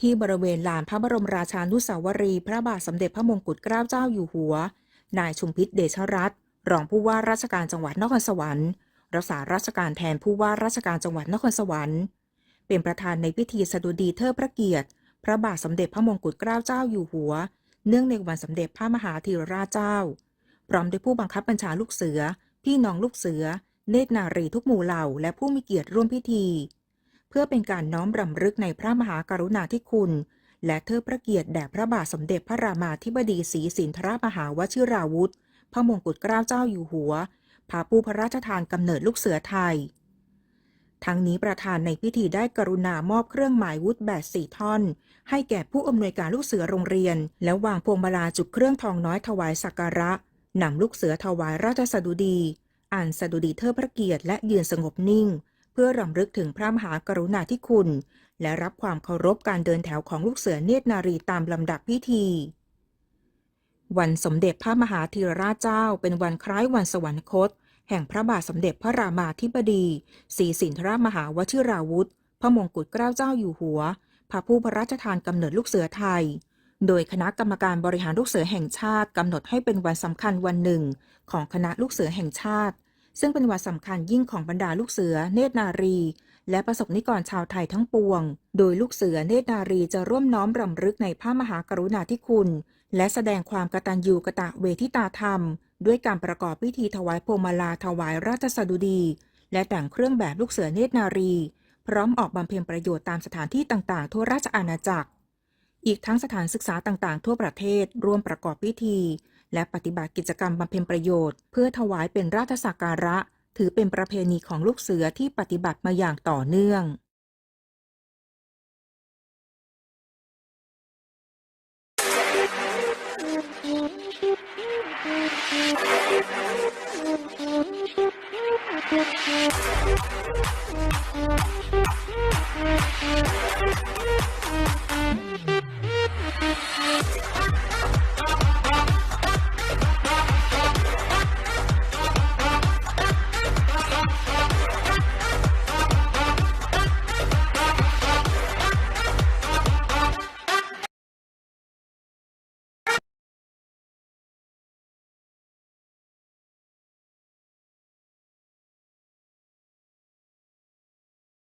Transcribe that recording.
ที่บริเวณลานพระบรมราชานุสาวรีย์พระบาทสมเด็จพระมงกุฎเกล้าเจ้าอยู่หัว นายชุมพิษเดชรัตน์รองผู้ว่าราชการจังหวัดนครสวรรค์ รักษาราชการแทนผู้ว่าราชการจังหวัดนครสวรรค์ เป็นประธานในพิธีสดุดีเทิดพระเกียรติ พระบาทสมเด็จพระมงกุฎเกล้าเจ้าอยู่หัว เนื่องในวันสมเด็จพระมหาธีรราชเจ้า พร้อมด้วยผู้บังคับบัญชาลูกเสือ พี่น้องลูกเสือ เนตรนารีทุกหมู่เหล่าและผู้มีเกียรติร่วมพิธี เพื่อเป็นการน้อมรำลึกในพระมหากรุณาธิคุณ และเทิดพระเกียรติแด่พระบาทสมเด็จพระรามาธิบดีศรีสินทรมหาวชิราวุธ พระมงกุฎเกล้าเจ้าอยู่หัวพาผู้พระราชทานกำเนิดลูกเสือไทย ทั้งนี้ประธานในพิธีได้กรุณามอบเครื่องหมายวุธแบบสี่ท่อน ให้แก่ผู้อำนวยการลูกเสือโรงเรียน แล้ววางพวงมาลาจุดเครื่องทองน้อยถวายสักการะนำลูกเสือถวายราชสดุดี อ่านสดุดีเทิดพระเกียรติและยืนสงบนิ่ง พื่อรำลึกถึงพระมหากรุณาธิคุณ และรับความเคารพการเดินแถวของลูกเสือเนตรนารีตามลำดับพิธี วันสมเด็จพระมหาธีรราชเจ้า เป็นวันคล้ายวันสวรรคต แห่งพระบาทสมเด็จพระรามาธิบดีศรีสินทรมหาวชิราวุธ พระมงกุฎเกล้าเจ้าอยู่หัว พระผู้พระราชทานกำเนิดลูกเสือไทยโดยคณะกรรมการบริหารลูกเสือแห่งชาติกำหนดให้เป็นวันสำคัญวันหนึ่ง ของคณะลูกเสือแห่งชาติ ซึ่งเป็นวันสำคัญยิ่งของบรรดาลูกเสือเนตรนารี และประสบนิกรชาวไทยทั้งปวง โดยลูกเสือเนตรนารีจะร่วมน้อมรำลึกในพระมหากรุณาธิคุณ และแสดงความกตัญญูกะตะเวทิตาธรรม ด้วยการประกอบพิธีถวายพวงมาลาถวายราชสดุดี และแต่งเครื่องแบบลูกเสือเนตรนารี พร้อมออกบำเพ็ญประโยชน์ตามสถานที่ต่างๆ ทั่วราชอาณาจักร อีกทั้งสถานศึกษาต่างๆ ทั่วประเทศร่วมประกอบพิธี และปฏิบัติกิจกรรมบำเพ็ญประโยชน์ เพื่อถวายเป็นราชสักการะ ถือเป็นประเพณีของลูกเสือที่ปฏิบัติมาอย่างต่อเนื่อง